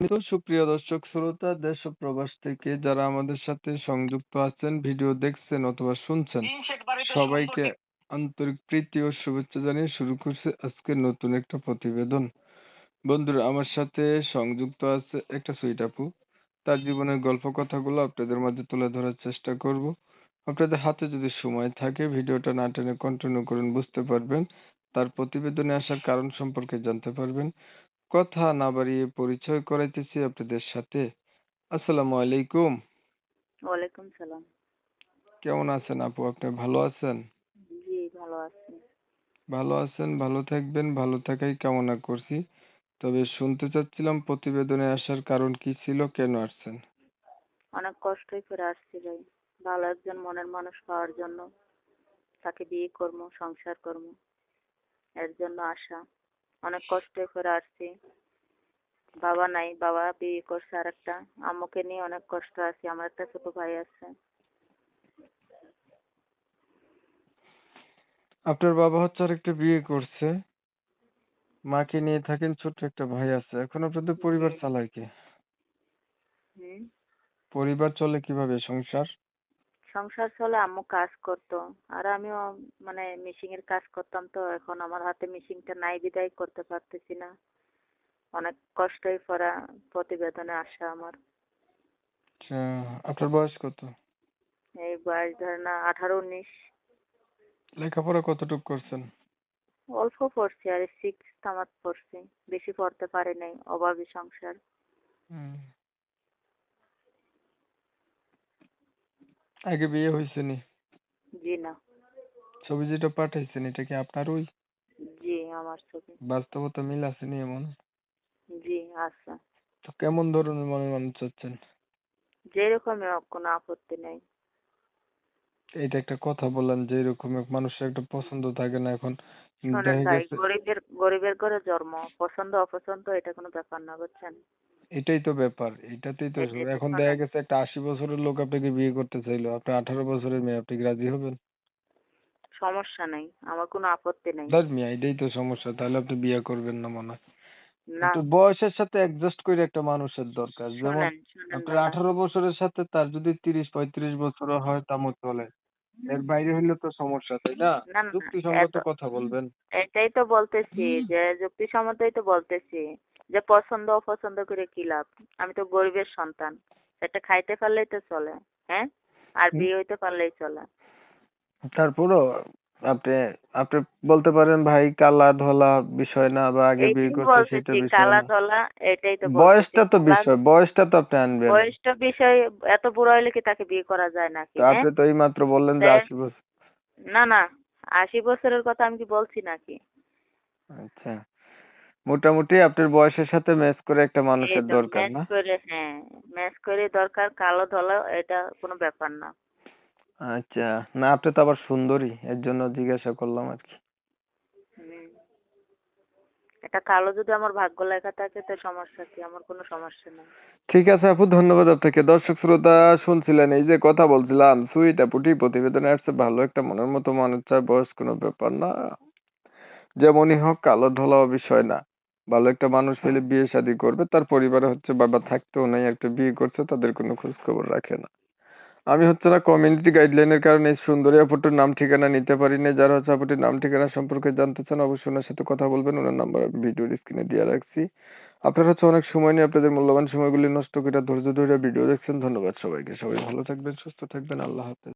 তো সুপ্রিয় দর্শক শ্রোতা দেশ ও প্রবাস থেকে যারা আমাদের সাথে সংযুক্ত আছেন ভিডিও দেখছেন অথবা শুনছেন সবাইকে আন্তরিক প্রীতি ও শুভেচ্ছা জানিয়ে শুরু করছে আজকে নতুন একটা প্রতিবেদন। বন্ধুরা আমার সাথে সংযুক্ত আছে একটা সুইট আপু। তার জীবনের গল্প কথাগুলো আপনাদের মাঝে তুলে ধরার চেষ্টা করব। আপনাদের হাতে যদি সময় থাকে ভিডিওটা না টেনে কন্টিনিউ করুন বুঝতে পারবেন। তার প্রতিবেদনে আসার কারণ সম্পর্কে জানতে পারবেন। কথা না বাড়িয়ে পরিচয় করাইতেছি আপনাদের সাথে। আসসালামু আলাইকুম। ওয়ালাইকুম সালাম। কেমন আছেন আপু? আপনি ভালো আছেন? জি ভালো আছি। ভালো আছেন ভালো থাকবেন ভালো থাকাই কামনা করছি। তবে শুনতে চাচ্ছিলাম প্রতিবেদনে আসার কারণ কি ছিল কেন আসছেন? অনেক কষ্টই করে আসছি ভাই। ভালো একজন মনের মানুষ পাওয়ার জন্য তাকে বিয়ে করব সংসার করব। এর জন্য আসা অনেক কষ্টই করে আসছি। বাবা নাই বাবা বিয়ে করছে আর একটা আম্মুকে নিয়ে অনেক কষ্ট আছে আমার একটা ছোট ভাই আছে। আপনার বাবা হচ্ছে আর একটা বিয়ে করছে। মাকে নিয়ে থাকেন ছোট্ট একটা ভাই আছে। এখন আপনাদের পরিবার চালায় কে? পরিবার চলে কীভাবে সংসার? সংসার চলে আম্মু কাজ করতো। আর আমিও মানে মেশিং এর কাজ করতাম তো এখন আমার হাতে মেশিনটা নাই বিদায় করতে পারতেছি না। অনেক কষ্টই পড়া প্রতিবেদনে আসা আমার। আচ্ছা আপনার বয়স কত? এই বয়স ধরে না আঠারো উনিশ। লেখাপড়া কতটুকু করছেন? অল্প পড়ছি আর সিক্স আমার পড়ছি। বেশি পড়তে পারি নাই অভাবী সংসার। আগে বিয়ে হয়েছে নি? জি না। ছবি যেটা পাঠাইছেন এটা কি আপনার ওই? জি আমার ছবি। বাস্তবতা মিল আছে নি এমন? জি আছে। তো কেমন ধরনের মনের মানুষ চাচ্ছেন? যেরকম হোক কোনো আপত্তি নাই। এটা একটা কথা বললেন যে এরকম এক মানুষের একটা পছন্দ থাকে না এখন। শোনেন দেখা ভাই গরিবের গরিবের ঘরে জন্ম পছন্দ অপছন্দ এটা কোনো ব্যাপার না বুঝছেন? এটাই তো ব্যাপার এটাতেই তো এখন দেখা গেছে একটা আশি বছরের লোক আপনাকে বিয়ে করতে চাইলো আপনি আঠারো বছরের মেয়ে আপনি রাজি হবেন? সমস্যা নেই আমার কোনো আপত্তি নেই। ধর মিয়া এটাই তো সমস্যা তাহলে আপনি বিয়ে করবেন না মনে হয়। না। একটু বয়সের সাথে অ্যাডজাস্ট করে একটা মানুষের দরকার যেমন আপনার আঠারো বছরের সাথে তার যদি তিরিশ পঁয়ত্রিশ বছরও হয় তামও চলে। এর বাইরে হইলে তো সমস্যা তাই না? যুক্তিসঙ্গত কথা বলবেন। এটাই তো বলতেছি যে যুক্তিসঙ্গতই তো বলতেছি যে পছন্দ অপছন্দ করে কি লাভ? আমি তো গরিবের সন্তান এটা খাইতে পারলেই তো চলে হ্যাঁ? আর বিয়ে হইতে পারলেই চলে। তারপরও আপনি আপনি বলতে পারেন ভাই কালা ধলা বিষয় না বা আগে বিয়ে করছে সেটা বিষয় কালা ধলা এটাই তো বয়সটা তো। বিষয় বয়সটা তো আপনি আনবেন। বয়সটা বিষয় এত বুড়ো হইলে কি তাকে বিয়ে করা যায় নাকি হ্যাঁ? আপনি তো এই মাত্র বললেন যে আশি বছর। না না আশি বছরের কথা আমি কি বলছি নাকি? আচ্ছা মোটামুটি আপনার বয়সের সাথে ম্যাচ করে একটা মানুষের দরকার ম্যাচ না? করে হ্যাঁ ম্যাচ করে দরকার কালো ধলা এটা কোনো ব্যাপার না। আচ্ছা না আপনি তো আবার সুন্দরী এর জন্য জিজ্ঞাসা করলাম আর কি। হুম। এটা কালো যদি আমার ভাগ্য লেখা থাকে তো সমস্যা কি? আমার কোনো সমস্যা নেই। ঠিক আছে আপু ধন্যবাদ আপনাকে। দর্শক শ্রোতা শুনছিলেন এই যে কথা বলছিলাম সুইট আপুটি প্রতিবেদনে আসছে ভালো একটা মনের মতো মানুষ চায় বয়স কোনো ব্যাপার না। যেমনই হোক কালো ধলাও বিষয় না। ভালো একটা মানুষ পেলে বিয়ে শাদী করবে তার পরিবারে হচ্ছে বাবা থাকতেও নাই একটা বিয়ে করছে তাদের কোনো খোঁজ খবর রাখে না। আমি হচ্ছে না কমিউনিটি গাইডলাইনের কারণে সুন্দরী আপুটির নাম ঠিকানা নিতে পারি না যারা হচ্ছে আপুটির নাম ঠিকানা সম্পর্কে জানতে চান, অবশ্যই ওনার সাথে কথা বলবেন। ওনার নাম্বার আমি ভিডিওর স্ক্রিনে দিয়ে রাখছি। আপনারা হচ্ছে অনেক সময় নিয়ে আপনাদের মূল্যবান সময়গুলি নষ্ট করে ধৈর্য ধরে ভিডিও দেখছেন। ধন্যবাদ সবাইকে। সবাই ভালো থাকবেন, সুস্থ থাকবেন। আল্লাহ হাফেজ।